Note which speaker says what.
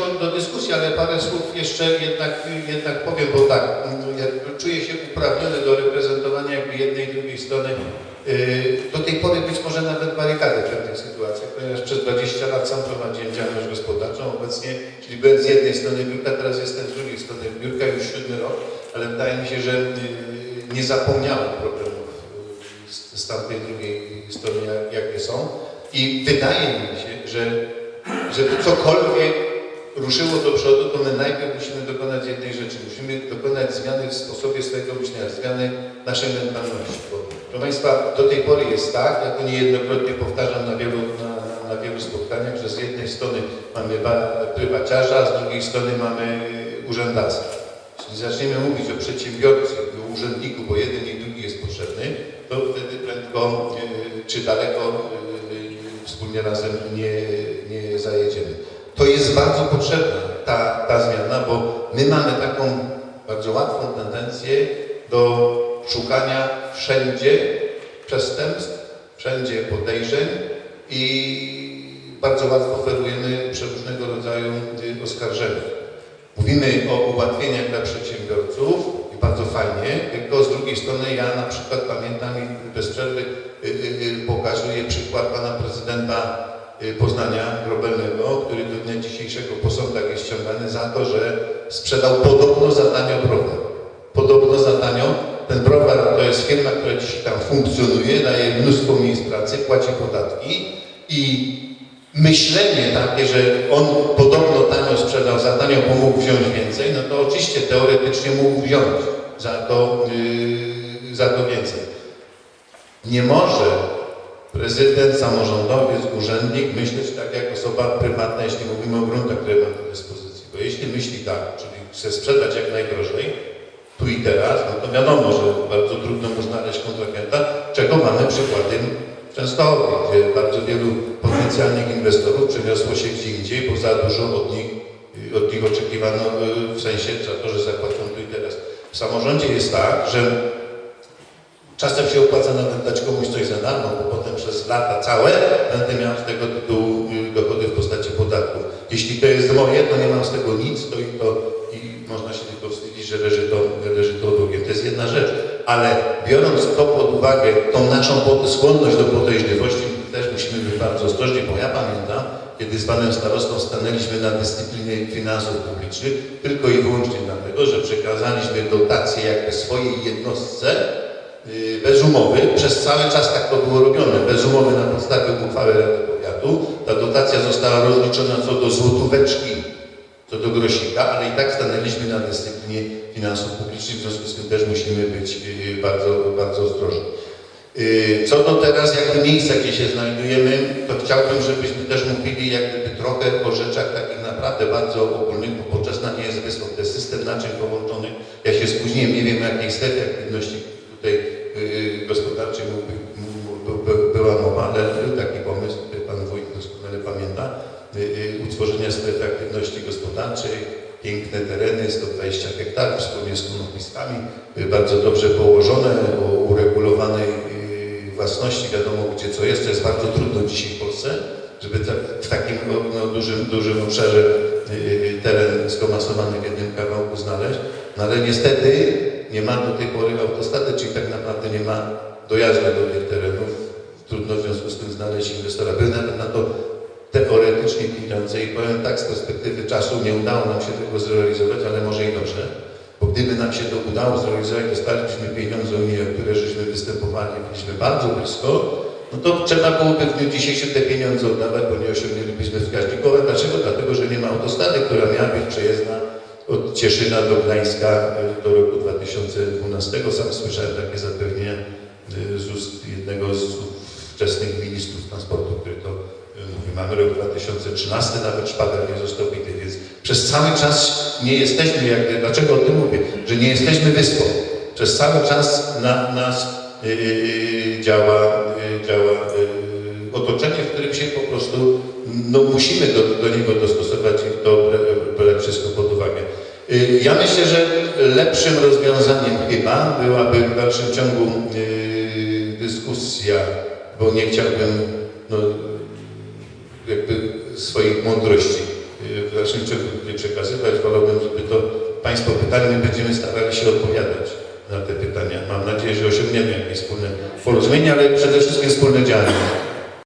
Speaker 1: do, do dyskusji, ale parę słów jeszcze jednak, jednak powiem, bo tak, ja czuję się uprawniony do reprezentowania jakby jednej i drugiej strony. Yy, Do tej pory być może nawet barykady w pewnych sytuacjach, ponieważ przez 20 lat sam prowadziłem działalność gospodarczą obecnie, czyli byłem z jednej strony biurka, teraz jestem z drugiej strony biurka, już siódmy rok, ale wydaje mi się, że yy, nie zapomniałem problemów yy, z, tamtej drugiej strony, jak, jakie są. I wydaje mi się, że żeby cokolwiek ruszyło do przodu, to my najpierw musimy dokonać jednej rzeczy. Musimy dokonać zmiany w sposobie swojego myślenia, zmiany naszej mentalności. Bo, proszę Państwa, do tej pory jest tak, ja to niejednokrotnie powtarzam na wielu, na, na, wielu spotkaniach, że z jednej strony mamy prywaciarza, a z drugiej strony mamy urzędactwa. Jeśli zaczniemy mówić o przedsiębiorcy, o urzędniku, bo jeden i drugi jest potrzebny, to wtedy prędko yy, czy daleko yy, wspólnie razem nie, nie zajedziemy. To jest bardzo potrzebna ta, ta zmiana, bo my mamy taką bardzo łatwą tendencję do szukania wszędzie przestępstw, wszędzie podejrzeń i bardzo łatwo oferujemy przeróżnego rodzaju y, oskarżenia. Mówimy o ułatwieniach dla przedsiębiorców i bardzo fajnie, tylko z drugiej strony ja na przykład pamiętam i bez przerwy y, y, pokazuję przykład pana prezydenta Poznania Grobelnego, który do dnia dzisiejszego po sądach jest ściągany za to, że sprzedał podobno za tanio browar. Podobno za tanio. Ten browar to jest firma, która dzisiaj tam funkcjonuje, daje mnóstwo miejsc pracy, płaci podatki i myślenie takie, że on podobno tanio sprzedał za tanio, bo mógł wziąć więcej, no to oczywiście teoretycznie mógł wziąć za to, yy, za to więcej. Nie może prezydent, samorządowiec, urzędnik myśleć tak jak osoba prywatna, jeśli mówimy o gruntach, które ma do dyspozycji. Bo jeśli myśli tak, czyli chce sprzedać jak najdrożej, tu i teraz, no to wiadomo, że bardzo trudno mu znaleźć kontrahenta, czego mamy przykładem w Częstochowie, gdzie bardzo wielu potencjalnych inwestorów przeniosło się gdzie indziej, bo za dużo od nich, y, od nich oczekiwano y, w sensie za to, że zapłacą tu i teraz. W samorządzie jest tak, że Czasem się opłaca nawet dać komuś coś za darmo, bo potem przez lata całe będę miał z tego tytułu y, dochody w postaci podatków. Jeśli to jest moje, to nie mam z tego nic, to i to i można się tylko wstydzić, że leży to, leży to drugiem. To jest jedna rzecz. Ale biorąc to pod uwagę, tą naszą skłonność do podejrzliwości, też musimy być bardzo ostrożni, bo ja pamiętam, kiedy z panem starostą stanęliśmy na dyscyplinie finansów publicznych, tylko i wyłącznie dlatego, że przekazaliśmy dotacje jakby swojej jednostce, bez umowy. Przez cały czas tak to było robione. Bez umowy na podstawie uchwały Rady Powiatu. Ta dotacja została rozliczona co do złotóweczki, co do grosika, ale i tak stanęliśmy na dyscyplinie finansów publicznych, w związku z tym też musimy być y, bardzo, bardzo ostrożni. Y, Co do teraz jakby miejsca, gdzie się znajdujemy, to chciałbym, żebyśmy też mówili jak gdyby trochę o rzeczach takich naprawdę bardzo ogólnych, bo poczesna nie jest jest system naczyń połączonych. Ja się spóźniłem, nie wiem jakiej strefie aktywności ale był taki pomysł, Pan Wójt doskonale pamięta, y, y, utworzenia strefy aktywności gospodarczej, piękne tereny, 120 hektarów wspólnie z konopiskami, y, bardzo dobrze położone, o uregulowanej własności, wiadomo gdzie co jest, to jest bardzo trudno dzisiaj w Polsce, żeby w takim no, dużym, dużym obszarze teren skomasowany w jednym kawałku znaleźć, no ale niestety nie ma do tej pory autostrady, czyli tak naprawdę nie ma dojazdu do tych terenów. Trudno w związku z tym znaleźć inwestora. Nawet na to teoretycznie pieniądze i powiem tak, z perspektywy czasu nie udało nam się tego zrealizować, ale może i dobrze, bo gdyby nam się to udało zrealizować, dostalibyśmy pieniądze unijne, o które żeśmy występowali, byliśmy bardzo blisko, no to trzeba byłoby w dniu dzisiejszym te pieniądze oddawać, bo nie osiągnęlibyśmy wskaźnikowe. Dlaczego? Dlatego, że nie ma autostrady, która miała być przejezdna od Cieszyna do Gdańska do roku 2012. Sam słyszałem takie zapewnienia y, z ust jednego z wczesnych ministrów transportu, który to Mamy rok 2013, nawet szpader nie został bity, więc przez cały czas nie jesteśmy, jak, dlaczego o tym mówię, że nie jesteśmy wyspą. Przez cały czas na nas y, y, działa, y, działa y, otoczenie, w którym się po prostu no, musimy do, do niego dostosować i to brać wszystko pod uwagę. Y, Ja myślę, że lepszym rozwiązaniem chyba byłaby w dalszym ciągu dyskusja, bo nie chciałbym no, jakby swoich mądrości y, w dalszym ciągu tutaj przekazywać. Wolałbym, żeby to Państwo pytali, my będziemy starali się odpowiadać na te pytania. Mam nadzieję, że osiągniemy jakieś wspólne porozumienie, ale przede wszystkim wspólne działania.